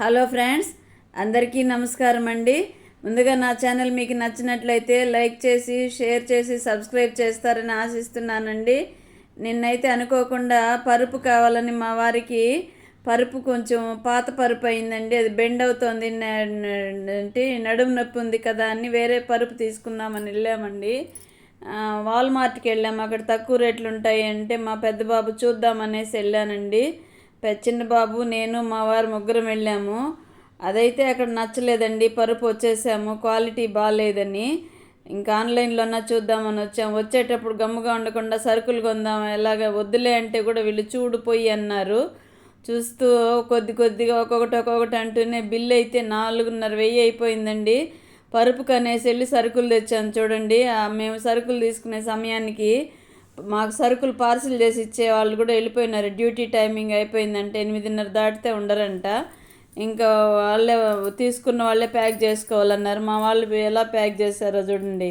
Hello friends అందరికీ నమస్కారం అండి. ముందుగా నా ఛానల్ మీకు నచ్చినట్లయితే లైక్ చేసి షేర్ చేసి సబ్స్క్రైబ్ చేస్తారని ఆశిస్తున్నానండి. నిన్నైతే అనుకోకుండా పరుపు కావాలని మా వారికి పరుపు కొంచెం పాత పరుపు అయిందండి. అది బెండ్ అవుతోంది. అంటే నడుము నొప్పి ఉంది కదా అని వేరే పరుపు తీసుకుందామని వెళ్ళామండి. వాల్మార్ట్కి వెళ్ళాము అక్కడ తక్కువ రేట్లు ఉంటాయి అంటే మా పెద్ద బాబు చూద్దామనేసి వెళ్ళానండి. పెచ్చిన చిన్న బాబు నేను మా వారు ముగ్గురం వెళ్ళాము. అదైతే అక్కడ నచ్చలేదండి. పరుపు వచ్చేసాము. క్వాలిటీ బాగాలేదని ఇంకా ఆన్లైన్లోనా చూద్దామని వచ్చాము వచ్చేటప్పుడు గమ్ముగా ఉండకుండా సరుకులు కొందాం ఎలాగ వద్దులే అంటే కూడా వీళ్ళు చూడు పొయ్యి అన్నారు. చూస్తూ కొద్ది కొద్దిగా ఒక్కొక్కటి ఒక్కొక్కటి అంటూనే బిల్లు అయితే నాలుగున్నర వెయ్యి అయిపోయిందండి. పరుపు కనేసి వెళ్ళి సరుకులు తెచ్చాను. చూడండి మేము సరుకులు తీసుకునే సమయానికి మాకు సరుకులు పార్సిల్ చేసి ఇచ్చే వాళ్ళు కూడా వెళ్ళిపోయినారు. డ్యూటీ టైమింగ్ అయిపోయిందంటే ఎనిమిదిన్నర దాటితే ఉండరంట. ఇంకా వాళ్ళే తీసుకున్న వాళ్ళే ప్యాక్ చేసుకోవాలన్నారు. మా వాళ్ళు ఎలా ప్యాక్ చేశారో చూడండి.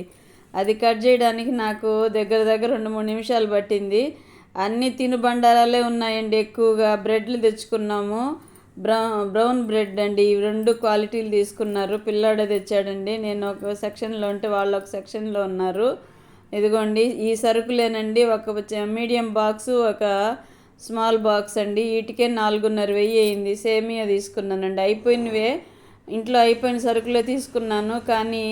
అది కట్ చేయడానికి నాకు దగ్గర దగ్గర రెండు మూడు నిమిషాలు పట్టింది. అన్ని తినుబండారాలే ఉన్నాయండి ఎక్కువగా. బ్రెడ్లు తెచ్చుకున్నాము. బ్రౌన్ బ్రౌన్ బ్రెడ్ అండి. ఇవి రెండు క్వాలిటీలు తీసుకున్నారు. పిల్లాడే తెచ్చాడండి. నేను ఒక సెక్షన్లో ఉంటే వాళ్ళు ఒక సెక్షన్లో ఉన్నారు. ఇదిగోండి ఈ సరుకులేనండి. ఒక మీడియం బాక్సు ఒక స్మాల్ బాక్స్ అండి. వీటికే నాలుగున్నర వెయ్యి అయింది. సేమియా తీసుకున్నానండి. అయిపోయినవే. ఇంట్లో అయిపోయిన సరుకులే తీసుకున్నాను. కానీ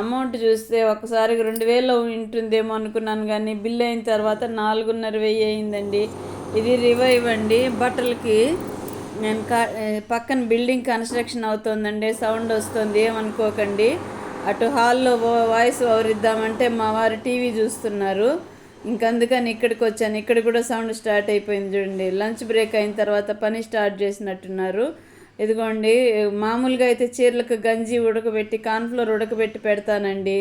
అమౌంట్ చూస్తే ఒకసారి రెండు వేలు ఉంటుందేమో అనుకున్నాను. కానీ బిల్ అయిన తర్వాత నాలుగున్నర వెయ్యి అయిందండి. ఇది రివైవ్ అండి. బట్టలకి నేను కా పక్కన బిల్డింగ్ కన్స్ట్రక్షన్ అవుతుందండి. సౌండ్ వస్తుంది. ఏమనుకోకండి. అటు హాల్లో వాయిస్ ఓవర్ ఇద్దామంటే మా వారు టీవీ చూస్తున్నారు. ఇంకందుకని ఇక్కడికి వచ్చాను. ఇక్కడ కూడా సౌండ్ స్టార్ట్ అయిపోయింది చూడండి. లంచ్ బ్రేక్ అయిన తర్వాత పని స్టార్ట్ చేసినట్టున్నారు. ఇదిగోండి మామూలుగా అయితే చీరలకు గంజి ఉడకబెట్టి కాన్ఫ్లోర్ ఉడకబెట్టి పెడతానండి.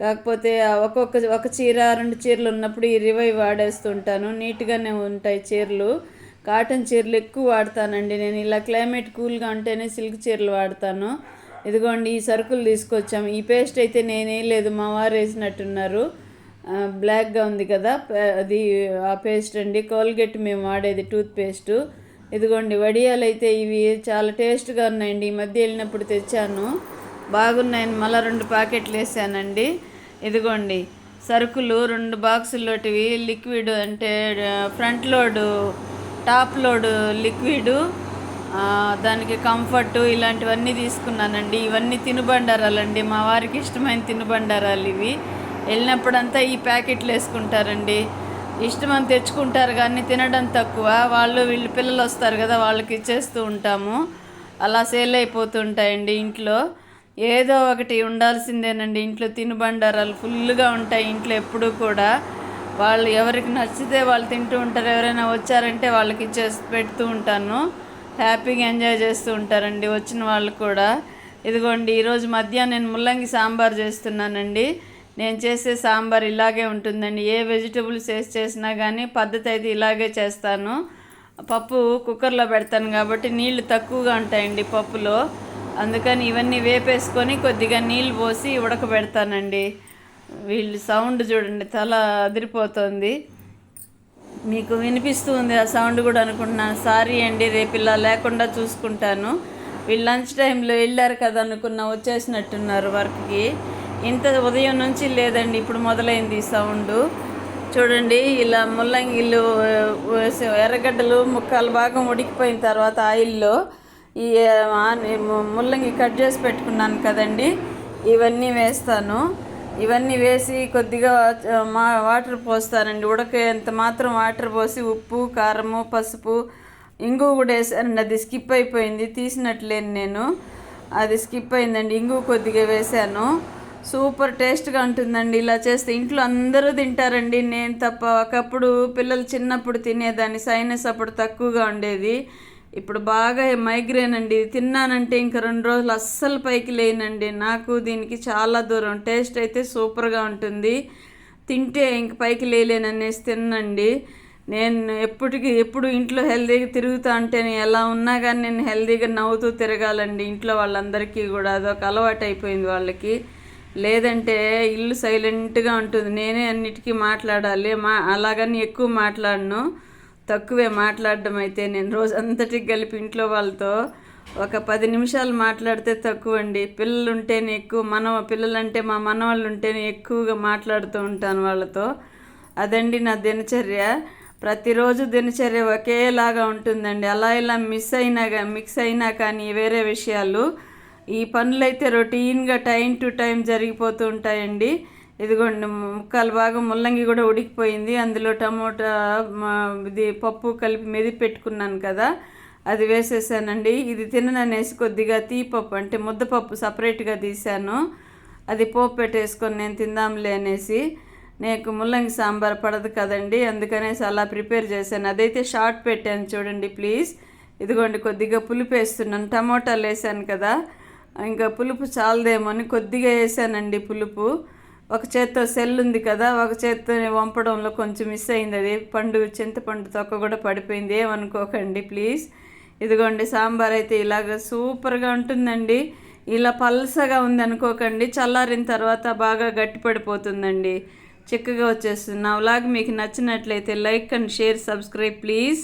కాకపోతే ఒక్కొక్క ఒక చీర రెండు చీరలు ఉన్నప్పుడు ఈ రివైవ్ వాడేస్తుంటాను. నీట్గానే ఉంటాయి చీరలు. కాటన్ చీరలు ఎక్కువ వాడతానండి. నేను ఇలా క్లైమేట్ కూల్గా ఉంటేనే సిల్క్ చీరలు వాడతాను. ఇదిగోండి ఈ సరుకులు తీసుకొచ్చాము. ఈ పేస్ట్ అయితే నేనేం లేదు మా వారు వేసినట్టున్నారు. బ్లాక్గా ఉంది కదా అది ఆ పేస్ట్ అండి. కోల్గేట్ మేము వాడేది టూత్ పేస్టు ఇదిగోండి వడియాలు అయితే ఇవి చాలా టేస్ట్గా ఉన్నాయండి. ఈ మధ్య వెళ్ళినప్పుడు తెచ్చాను. బాగున్నాయని మళ్ళీ రెండు ప్యాకెట్లు వేసానండి. ఇదిగోండి సరుకులు రెండు బాక్సుల్లోటివి లిక్విడ్ అంటే front load top load liquid దానికి కంఫర్ట్ ఇలాంటివన్నీ తీసుకున్నానండి. ఇవన్నీ తినుబండారాలండి. మా వారికి ఇష్టమైన తినుబండారాలు ఇవి. వెళ్ళినప్పుడంతా ఈ ప్యాకెట్లు వేసుకుంటారండి. ఇష్టమని తెచ్చుకుంటారు కానీ తినడం తక్కువ. వాళ్ళు వీళ్ళు పిల్లలు వస్తారు కదా వాళ్ళకి ఇచ్చేస్తూ ఉంటాము. అలా సేల్ అయిపోతుంటాయండి ఇంట్లో. ఏదో ఒకటి ఉండాల్సిందేనండి ఇంట్లో తినుబండారాలు ఫుల్గా ఉంటాయి ఇంట్లో ఎప్పుడూ కూడా. వాళ్ళు ఎవరికి నచ్చితే వాళ్ళు తింటూ ఉంటారు. ఎవరైనా వచ్చారంటే వాళ్ళకి ఇచ్చేసి పెడుతూ ఉంటాను. హ్యాపీగా ఎంజాయ్ చేస్తూ ఉంటారండి వచ్చిన వాళ్ళు కూడా. ఇదిగోండి ఈరోజు మధ్యాహ్నం నేను ముల్లంగి సాంబార్ చేస్తున్నానండి. నేను చేసే సాంబార్ ఇలాగే ఉంటుందండి. ఏ వెజిటబుల్స్ వేసి చేసినా కానీ పద్ధతి అయితే ఇలాగే చేస్తాను. పప్పు కుక్కర్లో పెడతాను కాబట్టి నీళ్ళు తక్కువగా ఉంటాయండి పప్పులో. అందుకని ఇవన్నీ వేపేసుకొని కొద్దిగా నీళ్ళు పోసి ఉడకబెడతానండి. వీళ్ళు సౌండ్ చూడండి తల అదిరిపోతుంది. మీకు వినిపిస్తూ ఉంది ఆ సౌండ్ కూడా అనుకుంటున్నాను. సారీ అండి రేపు ఇలా లేకుండా చూసుకుంటాను. వీళ్ళు లంచ్ టైంలో వెళ్ళారు కదా అనుకున్న వచ్చేసినట్టున్నారు వర్క్కి. ఇంత ఉదయం నుంచి లేదండి ఇప్పుడు మొదలైంది ఈ సౌండ్. చూడండి ఇలా ముల్లంగిలు ఎర్రగడ్డలు ముక్కలు భాగం ఉడికిపోయిన తర్వాత ఆయిల్లో ఈ ముల్లంగి కట్ చేసి పెట్టుకున్నాను కదండి. ఇవన్నీ వేస్తాను. ఇవన్నీ వేసి కొద్దిగా మా వాటర్ పోస్తానండి. ఉడకేంత మాత్రం వాటర్ పోసి ఉప్పు కారము పసుపు ఇంగు కూడా వేసానండి. అది స్కిప్ అయిపోయింది. తీసినట్లేను నేను. అది స్కిప్ అయిందండి. ఇంగు కొద్దిగా వేసాను. సూపర్ టేస్ట్గా ఉంటుందండి. ఇలా చేస్తే ఇంట్లో అందరూ తింటారండి. నేను తప్ప ఒకప్పుడు పిల్లలు చిన్నప్పుడు తినేదాన్ని. సైనస్ అప్పుడు తక్కువగా ఉండేది. ఇప్పుడు బాగా మైగ్రేన్ అండి. తిన్నానంటే ఇంక రెండు రోజులు అస్సలు పైకి లేనండి. నాకు దీనికి చాలా దూరం. టేస్ట్ అయితే సూపర్గా ఉంటుంది. తింటే ఇంక పైకి లేలేననేసి తిన్నండి. నేను ఎప్పటికీ ఎప్పుడు ఇంట్లో హెల్తీగా తిరుగుతా అంటే నేను ఎలా ఉన్నా కానీ నేను హెల్తీగా నవ్వుతూ తిరగాలండి. ఇంట్లో వాళ్ళందరికీ కూడా అదొక అలవాటు అయిపోయింది వాళ్ళకి. లేదంటే ఇల్లు సైలెంట్గా ఉంటుంది. నేనే అన్నిటికీ మాట్లాడాలి. మా అలాగని ఎక్కువ మాట్లాడను. తక్కువే మాట్లాడడం అయితే నేను రోజంతటికి కలిపి ఇంట్లో వాళ్ళతో ఒక పది నిమిషాలు మాట్లాడితే తక్కువ అండి పిల్లలు ఉంటేనే ఎక్కువ మన పిల్లలంటే మా మనవాళ్ళు ఉంటేనే ఎక్కువగా మాట్లాడుతూ ఉంటాను వాళ్ళతో. అదండి నా దినచర్య. ప్రతిరోజు దినచర్య ఒకేలాగా ఉంటుందండి. అలా ఇలా మిస్ అయినా మిక్స్ అయినా కానీ వేరే విషయాలు ఈ పనులైతే రొటీన్గా టైం టు టైం జరిగిపోతూ ఉంటాయండి. ఇదిగోండి ముక్కలు బాగా ముల్లంగి కూడా ఉడికిపోయింది. అందులో టమోటా మా- ఇది పప్పు కలిపి మెది పెట్టుకున్నాను కదా అది వేసేసానండి. ఇది తినననేసి కొద్దిగా తీపప్పు అంటే ముద్దపప్పు సపరేట్గా తీశాను. అది పోపు పెట్టేసుకొని నేను తిందాంలే అనేసి. నీకు ముల్లంగి సాంబార్ పడదు కదండి అందుకనేసి అలా ప్రిపేర్ చేశాను. అదైతే షార్ట్ పెట్టాను చూడండి ప్లీజ్. ఇదిగోండి కొద్దిగా పులుపు వేస్తున్నాను. టమోటాలు వేసాను కదా ఇంకా పులుపు చాలదేమో అని కొద్దిగా వేసానండి పులుపు. ఒక చేత్తో సెల్ ఉంది కదా ఒక చేత్తో వంపడంలో కొంచెం మిస్ అయింది. అది పండు చింతపండు తొక్క కూడా పడిపోయింది. ఏమనుకోకండి ప్లీజ్ ఇదిగోండి సాంబార్ అయితే ఇలాగ సూపర్గా ఉంటుందండి. ఇలా పల్సగా ఉంది అనుకోకండి. చల్లారిన తర్వాత బాగా గట్టిపడిపోతుందండి చిక్కగా వచ్చేస్తుంది. నా వ్లాగ్ మీకు నచ్చినట్లయితే like and share subscribe please